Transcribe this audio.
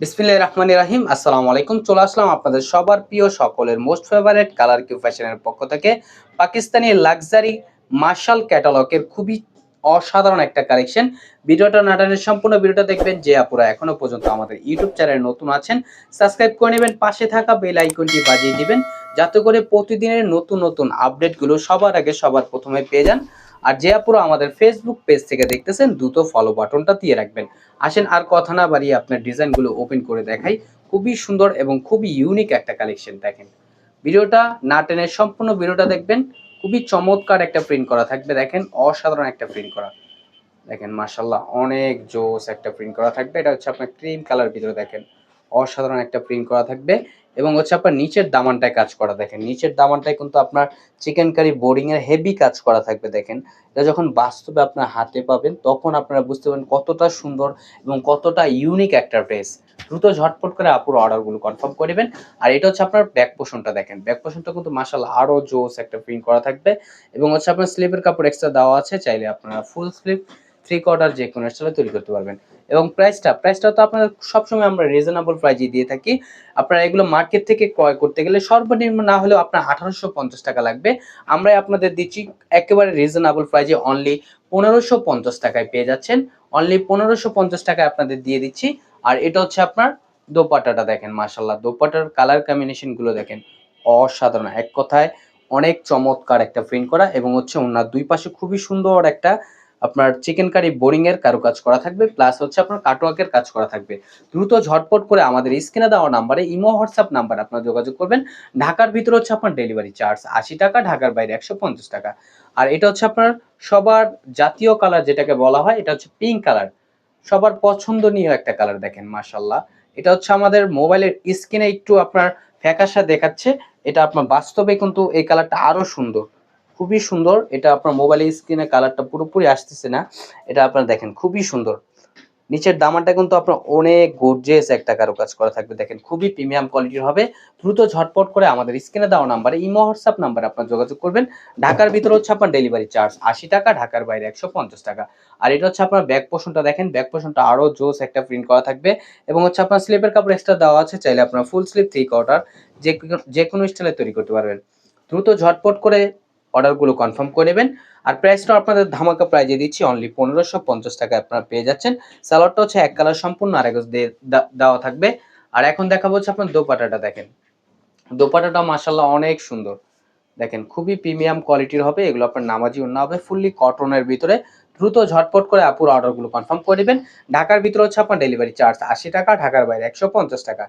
বিসমিল্লাহির রহমানির রাহিম, আসসালামু আলাইকুম। চলে আসলাম আপনাদের সবার প্রিয় সকলের মোস্ট ফেভারিট কালার কিউ ফ্যাশনের পক্ষ থেকে। পাকিস্তানি লাক্সারি মার্শাল ক্যাটালগের খুবই অসাধারণ একটা কালেকশন ভিডিওটা নাটানের সম্পূর্ণ ভিডিওটা দেখবেন। যে আপুরা এখনও পর্যন্ত আমাদের ইউটিউব চ্যানেলে নতুন আছেন সাবস্ক্রাইব করে নেবেন। পাশে থাকা বেল আইকনটি বাজিয়ে দিবেন, যাতে করে প্রতিদিনের নতুন নতুন আপডেটগুলো সবার আগে সবার প্রথমে পেয়ে যান। আর যে আপুরা আমাদের ফেসবুক পেজ থেকে দেখতেছেন, দ্রুত ফলো বাটনটা দিয়ে রাখবেন। আসেন আর কথা না বাড়িয়ে আপনার ডিজাইনগুলো ওপেন করে দেখাই। খুবই সুন্দর এবং খুবই ইউনিক একটা কালেকশন দেখেন। ভিডিওটা না টেনে সম্পূর্ণ ভিডিওটা দেখবেন। খুবই চমৎকার একটা প্রিন্ট করা থাকবে, দেখেন। অসাধারণ একটা প্রিন্ট করা। দেখেন মাশাল্লাহ অনেক জোস একটা প্রিন্ট করা থাকবে। এটা হচ্ছে আপনার ক্রিম কালার ভিতরে, দেখেন। অসাধারণ একটা প্রিন্ট করা থাকবে। এবং হচ্ছে আপনার নিচের দামানটায় কাজ করা দেখেন। নিচের দামানটায় কিন্তু আপনার চিকেন কারি বোর্ডিং এর হেভি কাজ করা থাকবে দেখেন। এটা যখন বাস্তবে আপনার হাতে পাবেন, তখন আপনারা বুঝতে পারবেন কতটা সুন্দর এবং কতটা ইউনিক একটা ড্রেস দ্রুত ঝটপট করে আপুর অর্ডারগুলো কনফার্ম করে নেবেন। আর এটা হচ্ছে আপনার ব্যাক পোষণটা দেখেন। ব্যাক পোষণটা কিন্তু মাসাল আরও জোস একটা প্রিন্ট করা থাকবে। এবং হচ্ছে আপনার স্লিপের কাপড় এক্সট্রা দেওয়া আছে, চাইলে আপনারা ফুল স্লিপ থ্রি কোয়ার্টার যে কোনো স্টাইলে তৈরি করতে পারবেন। এবং প্রাইসটা প্রাইসটা তো আপনার সবসময় আমরা রিজনেবল প্রাইজে দিয়ে থাকি। আপনারা এগুলো মার্কেট থেকে ক্রয় করতে গেলে সর্বনিম্ন না হলেও আপনার আঠারোশো পঞ্চাশ টাকা লাগবে। আমরা আপনাদের দিচ্ছি একেবারে রিজনেবল প্রাইজে অনলি পনেরোশো পঞ্চাশ টাকায় পেয়ে যাচ্ছেন। অনলি পনেরোশো পঞ্চাশ টাকায় আপনাদের দিয়ে দিচ্ছি। আর এটা হচ্ছে আপনার দোপাটাটা দেখেন মাশাল্লাহ দোপাটার কালার কম্বিনেশনগুলো দেখেন, অসাধারণ। এক কথায় অনেক চমৎকার একটা প্রিন্ট করা এবং হচ্ছে ওনার দুই পাশে খুবই সুন্দর একটা আপনার চিকেন কারি বোরিং এর কারুকাজ করা থাকবে প্লাস হচ্ছে আপনার কাটওয়ার্কের কাজ করা থাকবে। দ্রুত ঝটপট করে আমাদের স্ক্রিনে দেওয়া নাম্বারে ইমো হোয়াটসঅ্যাপ নাম্বার আপনারা যোগাযোগ করবেন। ঢাকার ভিতরে হচ্ছে আপনার ডেলিভারি চার্জ আশি টাকা, ঢাকার বাইরে একশো পঞ্চাশ টাকা। আর এটা হচ্ছে আপনার সবার জাতীয় কালার যেটাকে বলা হয়, এটা হচ্ছে পিঙ্ক কালার সবার পছন্দনীয় একটা কালার দেখেন মাশাল্লাহ এটা হচ্ছে আমাদের মোবাইলের স্ক্রিনে একটু আপনার ফ্যাকাশা দেখাচ্ছে। এটা আপনার বাস্তবে কিন্তু এই কালারটা আরও সুন্দর। খুবই সুন্দর। এটা আপনার মোবাইলের স্ক্রিনে কালারটা পুরোপুরি আসতেছে না। এটা আপনারা দেখেন, খুবই সুন্দর। নিচের দামানটা কিন্তু আপনার অনেক গর্জিয়াস একটা কারুকাজ করা থাকবে। দেখেন, খুবই প্রিমিয়াম কোয়ালিটির হবে। দ্রুত ঝটপট করে আমাদের স্ক্রিনে দেওয়া নাম্বারে ইমো, হোয়াটসঅ্যাপ নাম্বারে আপনার যোগাযোগ করবেন। ঢাকার ভিতরে হচ্ছে আপনার ডেলিভারি চার্জ আশি টাকা, ঢাকার বাইরে একশো পঞ্চাশ টাকা। আর এটা হচ্ছে আপনার ব্যাক পোষণটা দেখেন ব্যাক পোষণটা আরও জোস একটা প্রিন্ট করা থাকবে। এবং হচ্ছে আপনার স্লিপের কাপড় এক্সট্রা দেওয়া আছে, চাইলে আপনার ফুল স্লিপ থ্রি কোয়ার্টার যে যে কোনো স্টাইলে তৈরি করতে পারবেন। দ্রুত ঝটপট করে অর্ডারগুলো কনফার্ম করে নেবেন। আর প্রাইসটা আপনাদের ধামাকা প্রাইজে দিচ্ছি। অনলি পনেরোশো পঞ্চাশ টাকায় আপনারা পেয়ে যাচ্ছেন। স্যালাডটা হচ্ছে এক কালার সম্পূর্ণ দিয়ে দে- দেওয়া থাকবে। আর এখন দেখাবো হচ্ছে আপনার দোপাটাটা দেখেন। দোপাটাটা মাসাল্লাহ অনেক সুন্দর। দেখেন, খুবই প্রিমিয়াম কোয়ালিটির হবে। এগুলো আপনার নামাজি অন্য হবে ফুললি কটনের ভিতরে। দ্রুত ঝটপট করে আপুর অর্ডারগুলো কনফার্ম করে নেবেন। ঢাকার ভিতরে হচ্ছে আপনার ডেলিভারি চার্জ আশি টাকা, ঢাকার বাইরে একশো পঞ্চাশ টাকা।